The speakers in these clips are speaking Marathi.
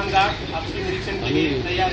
सांगा आपली निरीक्षण केली. तयार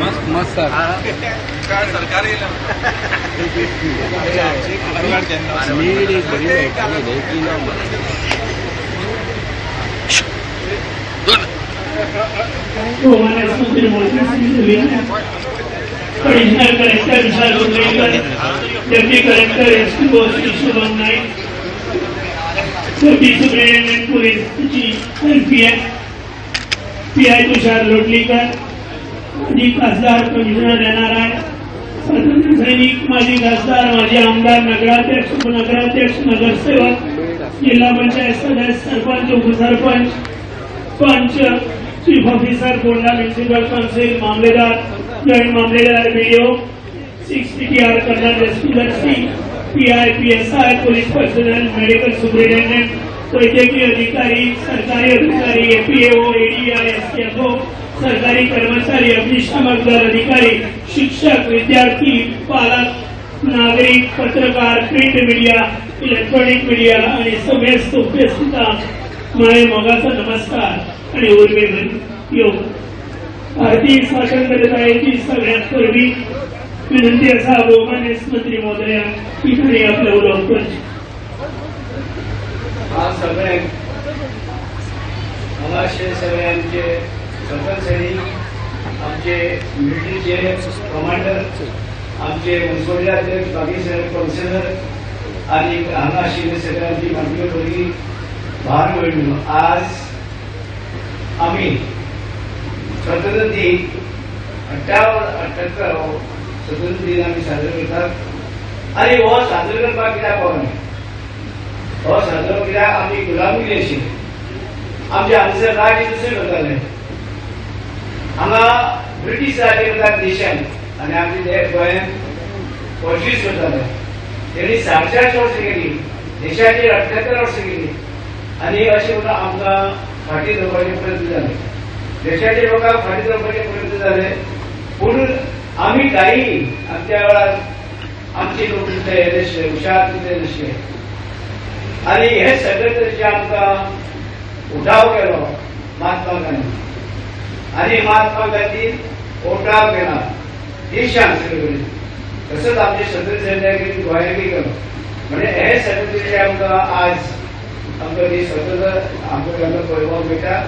मस्त मस्त सर. नीड एक गरीब ऐकली है की ना तो हमारे additional collector Vishal Ullekar deputy collector S P O Shri Shubham Naik deputy superintendent पोलीसची P I P I Tushar Lotlikar माजी खासदार कमिशनर देणार आहे स्वातंत्र्य सैनिक माजी खासदार माजी आमदार नगराध्यक्ष उपनगराध्यक्ष नगरसेवक जिल्हा पंचायत सदस्य सरपंच उपसरपंच पंच chief officer Ponda municipal council mamlatdar joint mamlatdar BDO six T T colonel rescue P I P S I police personnel medical superintendent वैद्यकीय अधिकारी सरकारी अधिकारी एपीएओ एडीआय एसटीएफओ सरकारी कर्मचारी अग्निशामक दल अधिकारी शिक्षक विद्यार्थी पालक नागरिक पत्रकार प्रिंट मीडिया इलेक्ट्रॉनिक मीडिया आणि सगळेच उपस्थिता माय मोगाचा नमस्कार आणि उर्वे योग भारतीय स्वातंत्र्यताची सगळ्यात पूर्वी विनंती असा बहुमान्य मंत्री महोदया की ठिकाणी आपलं उल्लेख आज सगळे महाराष्ट्र सगळे आमचे सरपंच सैनिक आमचे मिलिटरीचे कमांडर आमचे मुन्सिपालिटी बाकी सगळे कौन्सिलर आणि हांगा आशिल्ले सगळ्यांची मागणी बरी भार मेळ्ळो आज आम्ही स्वातंत्र्य दिन अठ्ठावन अठ्ठ्यात्तर स्वतंत्र दिन आम्ही साजरो करतात. आणि हो साजरो करपाक कित्याक पावना हो साजरो कित्याक आमी गुलामी केली आशिल्ली आमचे हांगसर राज्य दुसरे करताले हांगा ब्रिटीश राज्य करतात देशान आनी आमचे देश गोंयांत पोर्चुगीज करताले तेणी साडचाळीस वर्सां केली. देशाची अठ्ठ्यात्तर वर्सां केली. आनी अशें म्हणून आमकां फाटी दवरपाचे प्रयत्न जाले देशाचे लोकांक फाटीं दवरपाचे झाले. जाले पूण आमी काही आमच्या वेळार आमचे लोक तिथे नसले हुशार तिथे नसले आणि हे सगळे तरी आमकां उठाव केलो महात्मा गांधी. आणि महात्मा गांधी उठाव केला. ही सगळे कडेन तसंच आमचे सगळे सैन्याक गोंयाकय केलो. म्हणजे हे सगळे तरेचे आमकां आज आमकां ती स्वतंत्र आमकां केन्ना पळोवपाक मेळटा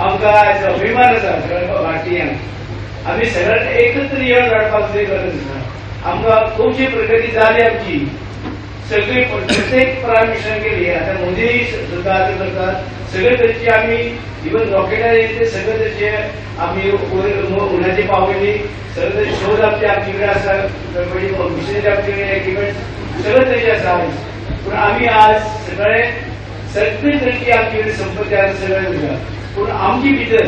आमकां आज अभिमान आसा सगळ्या भारतीयांक आमी सगळ्यांनी एकत्र येवन लढपाक गरज आसा आमकां खुबशी प्रगती जाली आमची. सगळी प्रत्येक प्रायम मिनिस्टर केली. आता मोदी सुद्धा आता करतात. सगळे तरेची आम्ही इवन रॉकेटार ते सगळे तरेचे आम्ही उन्हाची पावली सगळे तरेचे शोध आमचे आमचे आसा. मिशनरी आमचे कडेन इक्विपमेंट सगळे तरेचे आसा पूण आमी आज सगळे सगळे तरेची आमचे कडेन संपत्ती आसा सगळे पूण आमची भितर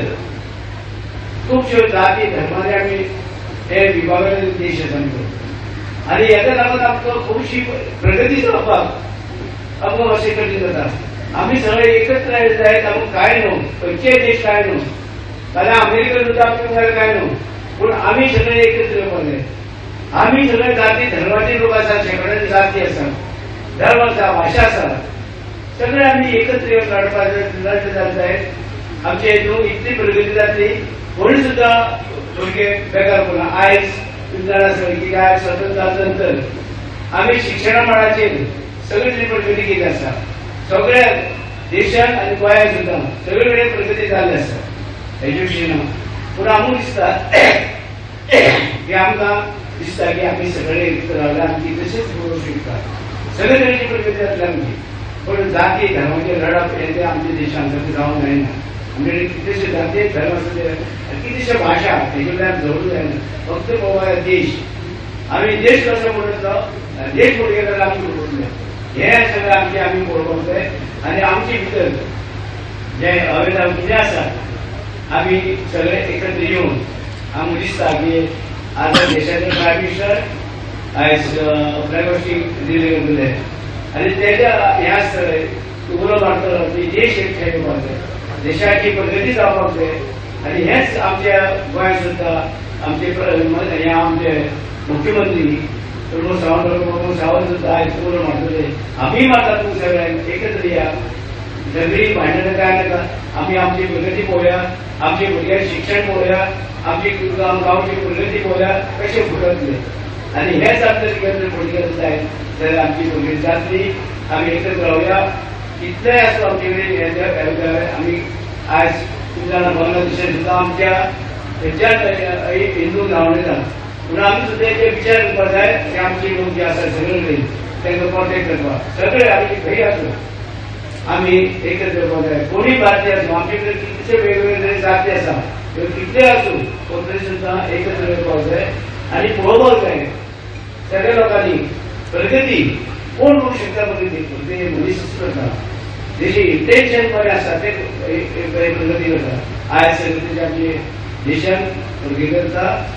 खुबश्यो जाती धर्माचे आमी हे विभागाचे देश आसा आनी आणि याच्या लागून आमकां खुबशी प्रगती जावपाक आमकां अशें कठीण जाता आमी सगळे एकत्र जायत आमकां काय न्हू खंयचेय देश काय न्हू जाल्यार अमेरिका सुद्दां आमकां मुखार काय न्हू पूण आमी सगळे एकत्र येवपाक जाय आम्ही सगळे जाती धर्माचे लोक असतात शेकड्याचे जाती आसा धर्म आसा भाषा आसा सगळे आम्ही एकत्र येऊन लढपाचे लढले आमचे आहेत हेतून इतली प्रगती जातली कोणी सुद्धा भुरगे बेकार पडला आयज तुम्ही जाणा आयज की काय स्वतंत्र नंतर आम्ही शिक्षणा मळाचेर सगळी तरी प्रगती केली आसा सगळ्या देशात आणि गोंयांत सुद्धा सगळे कडेन प्रगती जाल्ली आसा एज्युकेशनान पूण आमकां दिसता. की आमकां दिसता की आमी सगळे एकत्र आमची तशेंच करूंक शकता. सगळे तरेची प्रगती जातली आमची पण जाती धर्माचे लढप हे ते आमच्या देशांत कधी जावंक जायना आमचे कितलेशे जाती धर्म आसा ते कितलेशे भाशा तेजेल्यान जायना फक्त पळोवया देश. आमी देश कसो म्हणटलो देश फुडें जाल्यार आमी फुडें हे सगळें आमचे आमी पळोवपाक जाय आनी आमचे भितर जे अवेदान कितें आसा आमी सगळे एकत्र येवन आमकां दिसता की आज देशाचे प्रायम मिनिस्टर आयज प्रायवेटी दिले गेले आनी तेज्या हे आसतले उलो मारतलो की देश एक खेळपाक जाय देशाची प्रगती जावपाक जाय आनी हेच आमच्या गोंयांत सुद्दां आमचे हे आमचे मुख्यमंत्री प्रमोद सावंत प्रमोद सावंत सुद्दां आयज पूर्ण मारतले आमी मात्र तूं सगळ्यांक एकत्र या. सगळी भांडण काय नका आम्ही आमची प्रगती पळोवया आमचे भुरग्यांचे शिक्षण पळोवया आमची गांव गांवची प्रगती पळोवया कशें फुटतले आनी हेच आमचे एकत्र फुटले जाय जाल्यार आमची प्रगती जातली आमी एकत्र रावया कितलेय आसा आमचे कडेन हे हे आमी आयज खूब जाणां बांगलादेशांत सुद्दां आमच्या थंयच्याच हिंदू जावन पूण आमी सुद्दां जे विचार करपाक जाय की आमची लोक जे आसा सगळे कडेन तांकां कॉन्टेक्ट करपाक सगळे आमी खंय आसूं आम्ही एकत्र करपाक जाय कोणी भारतीय आसूं आमचे कडेन कितलेशे वेगवेगळे जाती आसा त्यो कितले आसूं पूण तरी सुद्दां एकत्र येवपाक जाय आनी पळोवपाक जाय सगळ्या लोकांनी प्रगती कोण करूं शकता प्रगती ते मनीस करता जेचे इंटेन्शनमध्ये असतात ते एक- एक बरें प्रगती करता आयज सगळे आमचे देशान प्रगती करता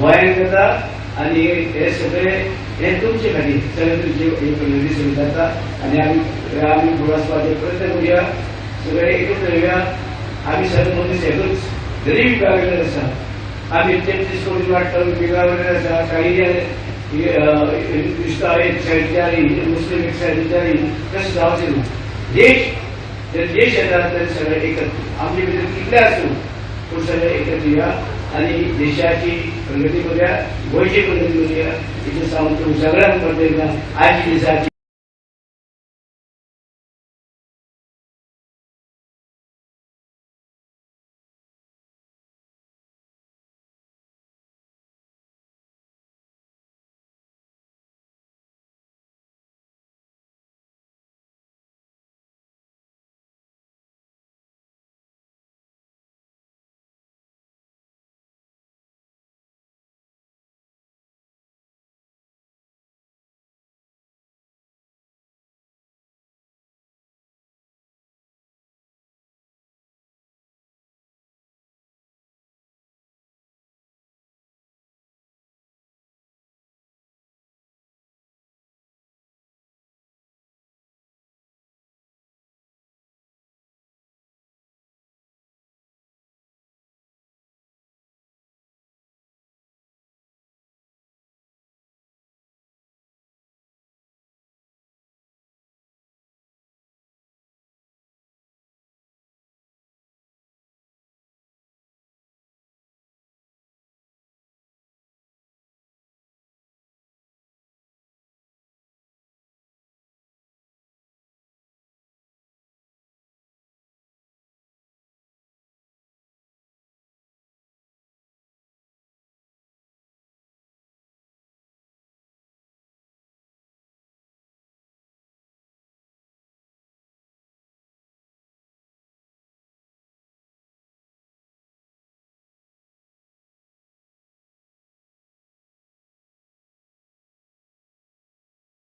गोंयान करता आनी हे सगळे हे तुमचे खाली सगळे तुमचे प्रगती सुरू जाता. आणि आम्ही आम्ही फुडें प्रयत्न करूया. सगळे एकत्र येऊया. आम्ही सगळे मनीस सगळंच गरीब विभागलेले असतात. आम्ही तेहतीस कोटी वाटतो विभागलेले असतात. काही क्रिस्तांव एक सायडीच्यारी मुस्लिम एक सायडीच्यारी तशें जावचें ना देश जर देश येता तर सगळे एकत्र आमचे भितर कितले आसूं पूण सगळे एकत्र या आनी देशाची प्रगती करूया गोंयची प्रगती करूया हेचे सांगून सगळ्यांक प्रत्येक आयच्या दिसाची